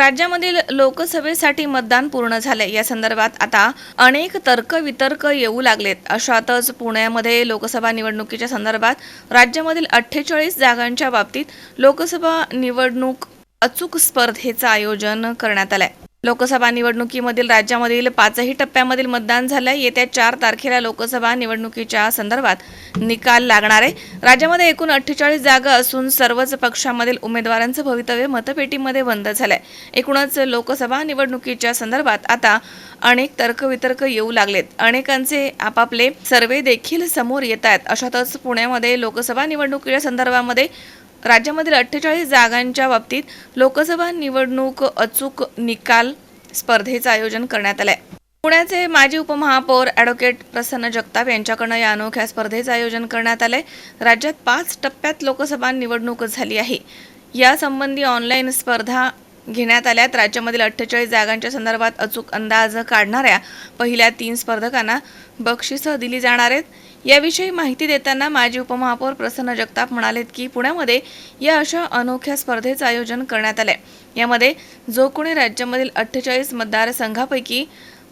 राज्यामधील लोकसभेसाठी मतदान पूर्ण झाले या संदर्भात आता अनेक तर्कवितर्क येऊ लागलेत. अशातच पुण्यामध्ये लोकसभा निवडणुकीच्या संदर्भात राज्यामधील अठ्ठेचाळीस जागांच्या बाबतीत लोकसभा निवडणूक अचूक स्पर्धेचं आयोजन करण्यात आलंय. लोकसभा निवडणुकीमधील राज्यामधील पाचही टप्प्यामधील मतदान झालंय. येत्या चार तारखेला लोकसभा निवडणुकीच्या संदर्भात निकाल लागणार आहे. राज्यामध्ये एकूण अठ्ठेचाळीस जागा असून सर्वच पक्षामधील उमेदवारांचं भवितव्य मतपेटीमध्ये बंद झालंय. एकूणच लोकसभा निवडणुकीच्या संदर्भात आता अनेक तर्कवितर्क येऊ लागलेत. अनेकांचे आपापले सर्वे देखील समोर येत आहेत अशातच पुण्यामध्ये लोकसभा निवडणुकीच्या संदर्भामध्ये राज्यामधील अठ्ठेचाळीस जागांच्या बाबतीत लोकसभा निवडणूक अचूक निकाल स्पर्धेचं आयोजन करण्यात आलंय. पुण्याचे माजी उपमहापौर ॲडव्होकेट प्रसन्न जगताप यांच्याकडनं या अनोख्या स्पर्धेचं आयोजन करण्यात आलंय. राज्यात पाच टप्प्यात लोकसभा निवडणूक झाली आहे. यासंबंधी ऑनलाईन स्पर्धा घेण्यात आल्यात. राज्यामधील अठ्ठेचाळीस जागांच्या संदर्भात अचूक अंदाज काढणाऱ्या पहिल्या तीन स्पर्धकांना बक्षिसं दिली जाणार आहेत. याविषयी माहिती देताना माजी उपमहापौर प्रसन्न जगताप म्हणालेत की पुण्यामध्ये या अशा अनोख्या स्पर्धेचं आयोजन करण्यात आलंय. यामध्ये जो कोणी राज्यामधील अठ्ठेचाळीस मतदारसंघापैकी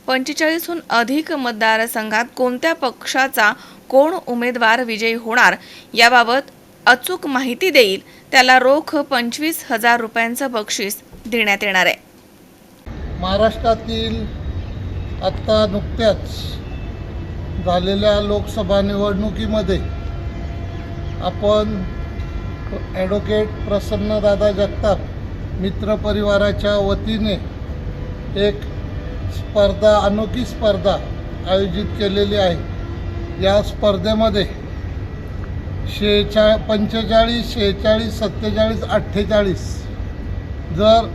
पंचेचाळीसहून अधिक मतदारसंघात कोणत्या पक्षाचा कोण उमेदवार विजयी होणार याबाबत अचूक माहिती देईल. त्याला रोख पंचवीस हजार रुपयांचं बक्षीस देण्यात येणार आहे. महाराष्ट्रातील आत्ता नुकत्याच झालेल्या लोकसभा निवडणुकीमध्ये आपण ॲडव्होकेट प्रसन्नदादा जगताप मित्र परिवाराच्या वतीने एक स्पर्धा अनोखी स्पर्धा आयोजित केलेली आहे. या स्पर्धेमध्ये शेहेचा पंचेचाळीस शेहेचाळीस सत्तेचाळीस अठ्ठेचाळीस जर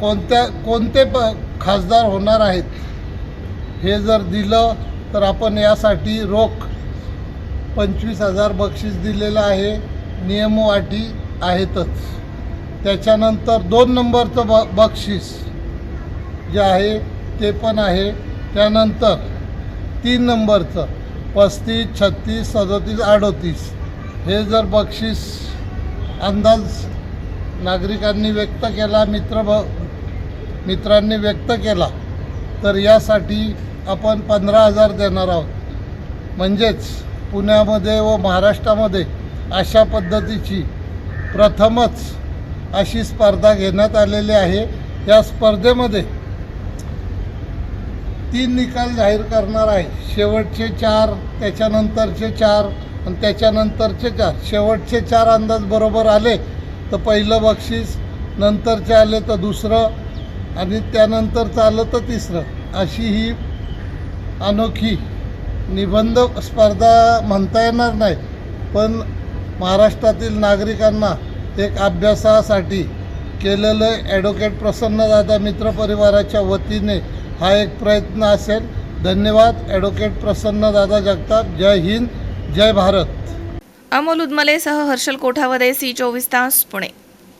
कोणत्या कोणते प खासदार होणार आहेत हे जर दिलं तर आपण यासाठी रोख पंचवीस हजार बक्षीस दिलेलं आहे. नियमवाटी आहेतच. त्याच्यानंतर दोन नंबरचं ब बक्षीस जे आहे ते पण आहे. त्यानंतर तीन नंबरचं पस्तीस छत्तीस सदोतीस अडोतीस. हे जर बक्षीस अंदाज नागरिकांनी व्यक्त केला मित्र भ मित्रांनी व्यक्त केला तर यासाठी आपण पंधरा हजार देणार आहोत. म्हणजेच पुण्यामध्ये व महाराष्ट्रामध्ये अशा पद्धतीची प्रथमच अशी स्पर्धा घेण्यात आलेली आहे. या स्पर्धेमध्ये तीन निकाल जाहीर करणार आहे. शेवटचे चार त्याच्यानंतरचे चार आणि त्याच्यानंतरचे चार. शेवटचे चार अंदाज बरोबर आले तर पहिलं बक्षीस नंतरचे आले तर दुसरं आणि त्यानंतरचं आलं तर तिसरं. अशी ही अनोखी निबंध स्पर्धा म्हणता येणार नाही पण महाराष्ट्रातील नागरिकांना एक अभ्यासासाठी केलेलं ॲडव्होकेट प्रसन्नदादा मित्र परिवाराच्या वतीने हा एक प्रयत्न असेल. धन्यवाद ॲडव्होकेट प्रसन्नदादा जगताप जय हिंद जय भारत. अमोल उदमलेसह हर्षल कोठावदे सी चोवीस तास पुणे.